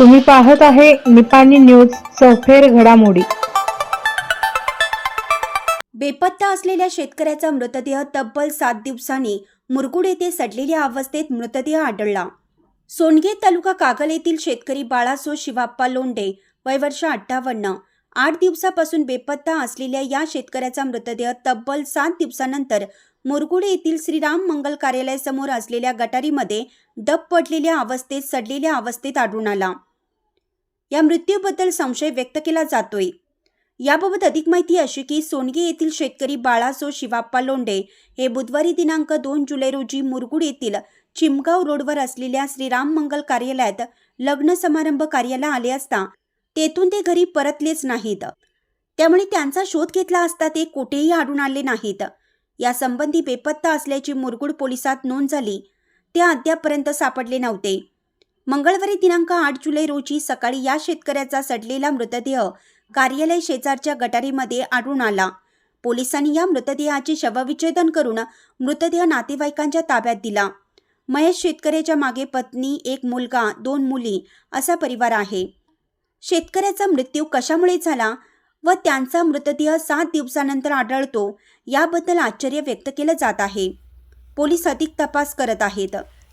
तुम्ही पाहत आहे निपाणी न्यूज सफेर घडामोडी. बेपत्ता असलेल्या शेतकऱ्याचा मृतदेह तब्बल सात दिवसांनी मुरगुड येथे सडलेल्या अवस्थेत मृतदेह आढळला. सोनगे तालुका कागल येथील शेतकरी बाळासो शिवाप्पा लोंडे वय वर्ष अठ्ठावन्न आठ दिवसापासून बेपत्ता असलेल्या या शेतकऱ्याचा मृतदेह तब्बल सात दिवसानंतर मुरगुड येथील श्रीराम मंगल कार्यालयासमोर असलेल्या गटारीमध्ये दब पडलेल्या अवस्थेत सडलेल्या अवस्थेत आढळून आला. या मृत्यूबद्दल संशय व्यक्त केला जातोय. याबाबत अधिक माहिती अशी की सोनगे येथील शेतकरी बाळासो शिवाप्पा लोंडे हे बुधवारी दिनांक दोन जुलै रोजी मुरगुड येथील चिमगाव रोडवर असलेल्या श्रीराम मंगल कार्यालयात लग्न समारंभ कार्याला आले असता तेथून ते घरी परतलेच नाहीत. त्यामुळे त्यांचा शोध घेतला असता ते कुठेही आढळून आले नाहीत. यासंबंधी बेपत्ता असल्याची मुरगुड पोलिसात नोंद झाली. ते अद्यापपर्यंत सापडले नव्हते. मंगळवारी दिनांक आठ जुलै रोजी सकाळी या शेतकऱ्याचा सडलेला मृतदेह कार्यालय शेजारच्या गटारीमध्ये आढळून आला. पोलिसांनी या मृतदेहाचे शवविच्छेदन करून मृतदेह नातेवाईकांच्या ताब्यात दिला. महेश शेतकऱ्याच्या मागे पत्नी एक मुलगा दोन मुली असा परिवार आहे. शेतकऱ्याचा मृत्यू कशामुळे झाला व त्यांचा मृतदेह सात दिवसानंतर आढळतो याबद्दल आश्चर्य व्यक्त केलं जात आहे. पोलीस अधिक तपास करत आहेत.